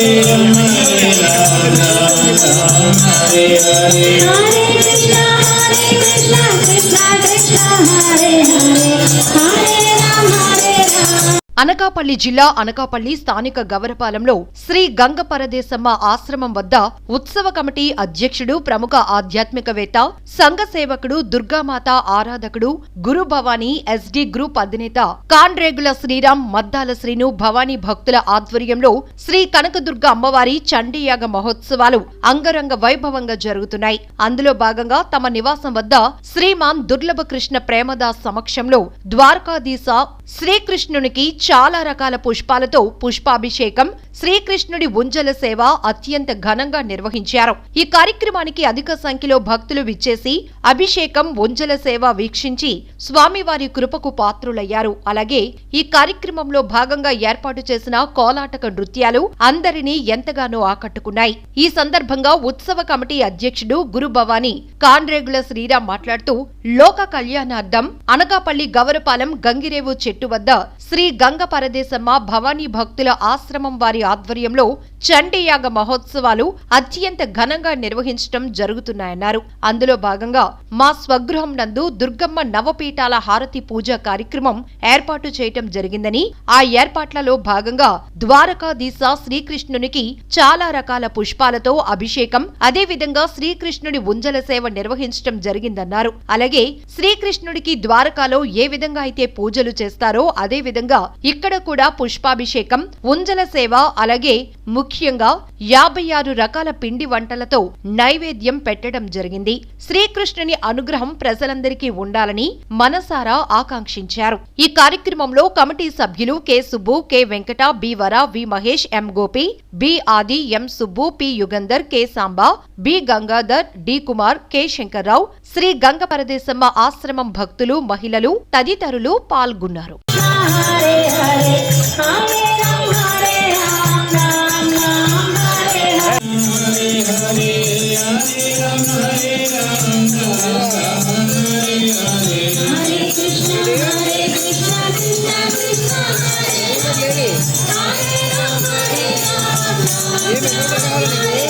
Hare Hare Hare Hare Anakapalli జిల్లా అనకాపల్లి స్థానిక గవరపాలెంలో శ్రీ గంగ పరదేశమ్మ ఆశ్రమం వద్ద ఉత్సవ కమిటీ అధ్యక్షుడు ప్రముఖ ఆధ్యాత్మికవేత్త సంఘ సేవకుడు దుర్గామాత ఆరాధకుడు గురు భవానీ ఎస్డి గ్రూప్ అధినేత కాన్రేగుల శ్రీరామ్ మద్దాల శ్రీను భవానీ భక్తుల ఆధ్వర్యంలో శ్రీ కనకదుర్గ అమ్మవారి చండీయాగ మహోత్సవాలు అంగరంగ వైభవంగా జరుగుతున్నాయి. అందులో భాగంగా తమ నివాసం వద్ద శ్రీమాన్ దుర్లభ కృష్ణ ప్రేమదాస్ సమక్షంలో ద్వారకాధీశ శ్రీకృష్ణునికి చాలా రకాల పుష్పాలతో పుష్పాభిషేకం శ్రీకృష్ణుడి ఉంజల సేవ అత్యంత ఘనంగా నిర్వహించారు. ఈ కార్యక్రమానికి అధిక సంఖ్యలో భక్తులు విచ్చేసి అభిషేకం ఉంజల సేవ వీక్షించి స్వామివారి కృపకు పాత్రులయ్యారు. అలాగే ఈ కార్యక్రమంలో భాగంగా ఏర్పాటు చేసిన కోలాటక నృత్యాలు అందరినీ ఎంతగానో ఆకట్టుకున్నాయి. ఈ సందర్భంగా ఉత్సవ కమిటీ అధ్యక్షుడు గురు భవానీ కాన్రేగుల శ్రీరామ్ మాట్లాడుతూ లోక కళ్యాణార్థం అనకాపల్లి గవరపాలెం గంగిరేవు చెట్టు వద్ద శ్రీ గంగ పరదేశమ్మ భవానీ భక్తుల ఆశ్రమం వారి ఆధ్వర్యంలో చండీయాగ మహోత్సవాలు అత్యంత ఘనంగా నిర్వహించడం జరుగుతున్నాయన్నారు. అందులో భాగంగా మా స్వగృహం నందు దుర్గమ్మ నవపీఠాల హారతి పూజ కార్యక్రమం ఏర్పాటు చేయటం జరిగిందని ఆ ఏర్పాట్లలో భాగంగా ద్వారకాధీశ శ్రీకృష్ణునికి చాలా రకాల పుష్పాలతో అభిషేకం అదేవిధంగా శ్రీకృష్ణుడి ఉంజల సేవ నిర్వహించడం జరిగిందన్నారు. అలాగే శ్రీకృష్ణుడికి ద్వారకాలో ఏ విధంగా అయితే పూజలు చేస్తారో అదే విధంగా ఇక్కడ కూడా పుష్పాభిషేకం ఉంజల సేవ అలాగే ముఖ్యంగా యాభై ఆరు రకాల పిండి వంటలతో నైవేద్యం పెట్టడం జరిగింది. శ్రీకృష్ణుని అనుగ్రహం ప్రజలందరికీ ఉండాలని మనసారా ఆకాంక్షించారు. ఈ కార్యక్రమంలో కమిటీ సభ్యులు K Subbu K Venkata B Vara V Mahesh M Gopi B Adi M Subbu P Yugandhar K Samba B Gangadhar D Kumar K Shankar Rao Shri Ganga Paradesamma ఆశ్రమం భక్తులు మహిళలు తదితరులు పాల్గొన్నారు. ¡Ay, ay,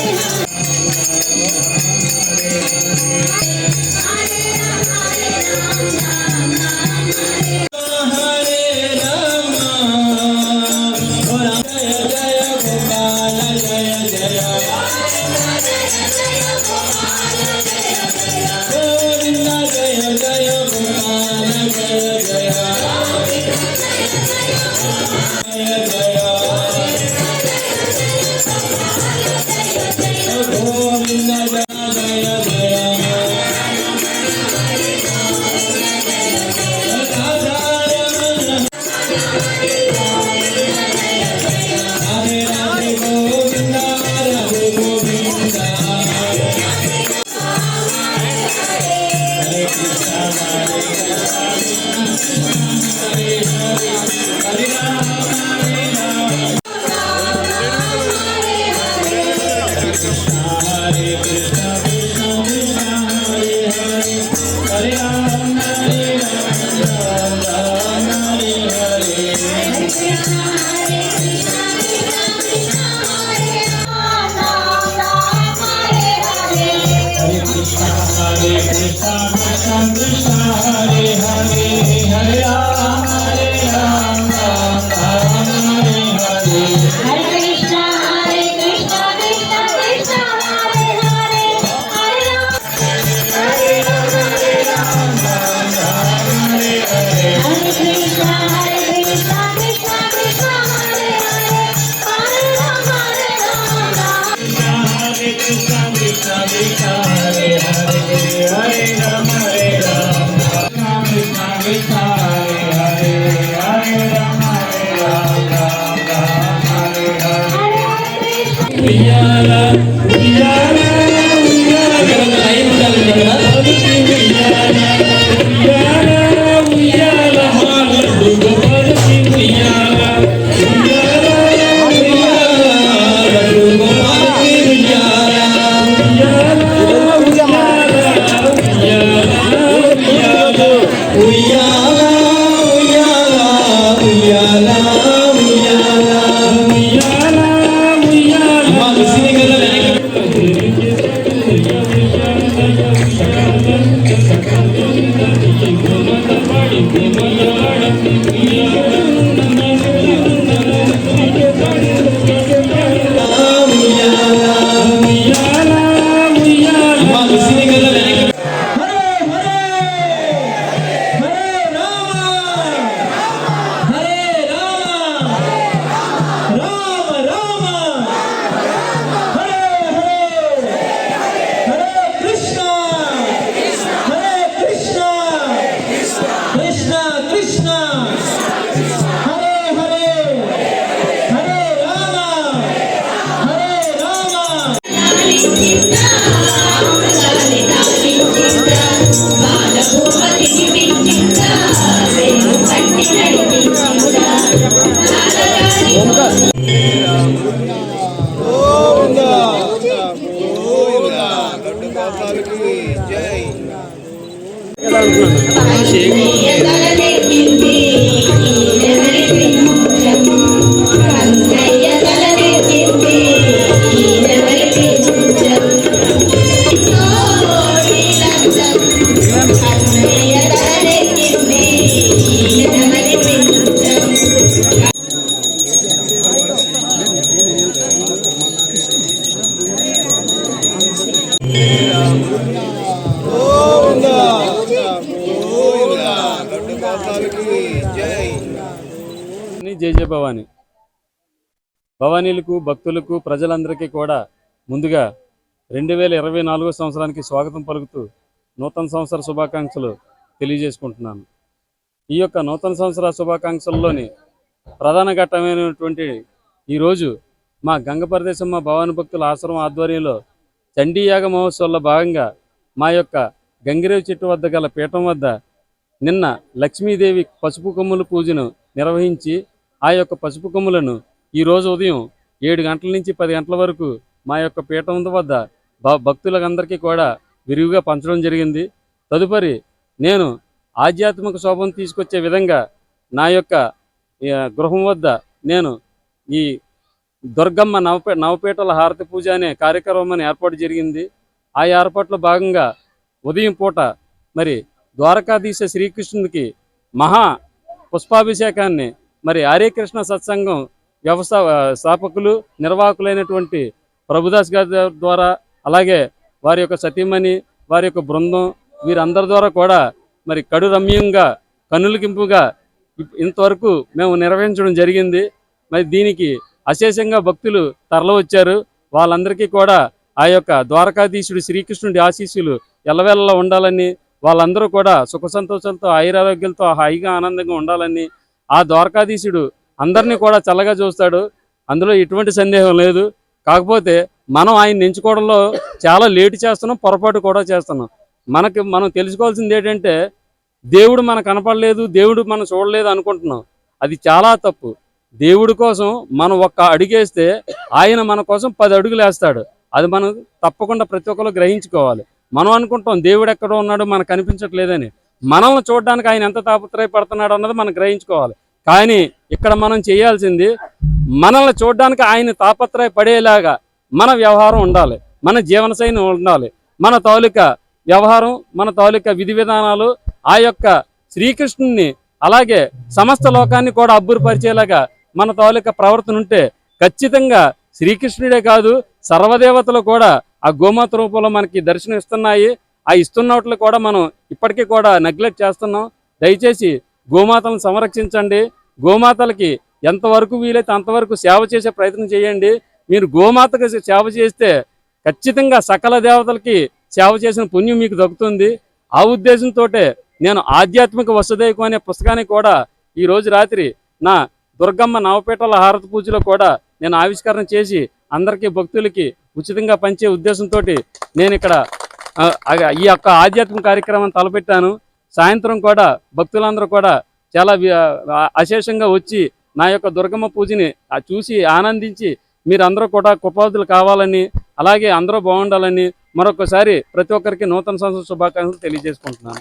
Hare you. Hare Hare జయ జయ భవాని. భవానీలకు భక్తులకు ప్రజలందరికీ కూడా ముందుగా రెండు వేల ఇరవై నాలుగో సంవత్సరానికి స్వాగతం పలుకుతూ నూతన సంవత్సర శుభాకాంక్షలు తెలియజేసుకుంటున్నాను. ఈ యొక్క నూతన సంవత్సర శుభాకాంక్షల్లోని ప్రధాన ఘట్టమైనటువంటి ఈరోజు మా గంగపరదేశమ్మ భవాని భక్తుల ఆశ్రమం ఆధ్వర్యంలో చండీయాగ మహోత్సవంలో భాగంగా మా యొక్క గంగిరేవి చెట్టు వద్ద గల పీఠం వద్ద నిన్న లక్ష్మీదేవి పసుపు కొమ్ముల పూజను నిర్వహించి ఆ యొక్క పసుపు కొమ్ములను ఈరోజు ఉదయం ఏడు గంటల నుంచి పది గంటల వరకు మా యొక్క పీఠం వద్ద భక్తులందరికీ కూడా విరివిగా పంచడం జరిగింది. తదుపరి నేను ఆధ్యాత్మిక శోభను తీసుకొచ్చే విధంగా నా యొక్క గృహం వద్ద నేను ఈ దుర్గమ్మ నవపే నవపేటల హారతి పూజ అనే కార్యక్రమం ఏర్పాటు జరిగింది. ఆ ఏర్పాట్లో భాగంగా ఉదయం పూట మరి ద్వారకాధీశ శ్రీకృష్ణుడికి మహా పుష్పాభిషేకాన్ని మరి హరే కృష్ణ సత్సంగం వ్యవస్థా స్థాపకులు నిర్వాహకులైనటువంటి ప్రభుదాస్ గారి ద్వారా అలాగే వారి యొక్క సతీమణి వారి యొక్క బృందం వీరందరి ద్వారా కూడా మరి కడు రమ్యంగా కనులకింపుగా ఇంతవరకు మేము నిర్వహించడం జరిగింది. మరి దీనికి అశేషంగా భక్తులు తరలివచ్చారు వాళ్ళందరికీ కూడా ఆ యొక్క ద్వారకాధీశుడు శ్రీకృష్ణుడి ఆశీస్సులు ఎల్లవెల్లా ఉండాలని వాళ్ళందరూ కూడా సుఖ సంతోషాలతో ఆయురారోగ్యాలతో హాయిగా ఆనందంగా ఉండాలని ఆ ద్వారకాధీశుడు అందరినీ కూడా చల్లగా చూస్తాడు. అందులో ఎటువంటి సందేహం లేదు. కాకపోతే మనం ఆయన ఎంచుకోవడంలో చాలా లేటు చేస్తున్నాం పొరపాటు కూడా చేస్తున్నాం. మనకి మనం తెలుసుకోవాల్సింది ఏంటంటే దేవుడు మన కనపడలేదు దేవుడు మనం చూడలేదు అనుకుంటున్నాం. అది చాలా తప్పు. దేవుడి కోసం మనం ఒక్క అడుగేస్తే ఆయన మన కోసం పది అడుగులు వేస్తాడు. అది మనం తప్పకుండా ప్రతి ఒక్కరు గ్రహించుకోవాలి. మనం అనుకుంటాం దేవుడు ఎక్కడో ఉన్నాడు మనకు కనిపించట్లేదని. మనల్ని చూడడానికి ఆయన ఎంత తాపత్రయపడుతున్నాడు అన్నది మనం గ్రహించుకోవాలి. కానీ ఇక్కడ మనం చేయాల్సింది మనల్ని చూడడానికి ఆయన తాపత్రయ పడేలాగా మన వ్యవహారం ఉండాలి. మన జీవనశైలి ఉండాలి. మన తాలూకా వ్యవహారం మన తాలూకా విధి విధానాలు ఆ యొక్క శ్రీకృష్ణుని అలాగే సమస్త లోకాన్ని కూడా అబ్బురపరిచేలాగా మన తాలూకా ప్రవర్తన ఉంటే ఖచ్చితంగా శ్రీకృష్ణుడే కాదు సర్వదేవతలు కూడా ఆ గోమాత రూపంలో మనకి దర్శనం ఇస్తున్నాయి ఆ ఇస్తున్నట్లు కూడా మనం ఇప్పటికీ కూడా నెగ్లెక్ట్ చేస్తున్నాం. దయచేసి గోమాతలను సంరక్షించండి. గోమాతలకి ఎంతవరకు వీలైతే అంతవరకు సేవ చేసే ప్రయత్నం చేయండి. మీరు గోమాతకు సేవ చేస్తే ఖచ్చితంగా సకల దేవతలకి సేవ చేసిన పుణ్యం మీకు దక్కుతుంది. ఆ ఉద్దేశంతో నేను ఆధ్యాత్మిక వసుదైకం అనే పుస్తకాన్ని కూడా ఈ రోజు రాత్రి నా దుర్గమ్మ నవపేటల హారతి పూజలో కూడా నేను ఆవిష్కరణ చేసి అందరికీ భక్తులకి ఉచితంగా పంచే ఉద్దేశంతో నేను ఇక్కడ ఈ యొక్క ఆధ్యాత్మిక కార్యక్రమం తలపెట్టాను. సాయంత్రం కూడా భక్తులందరూ కూడా చాలా అశేషంగా వచ్చి నా యొక్క దుర్గమ్మ పూజని చూసి ఆనందించి మీరందరూ కూడా కుపాధులు కావాలని అలాగే అందరూ బాగుండాలని మరొకసారి ప్రతి ఒక్కరికి నూతన సంవత్సర శుభాకాంక్షలు తెలియజేసుకుంటున్నాను.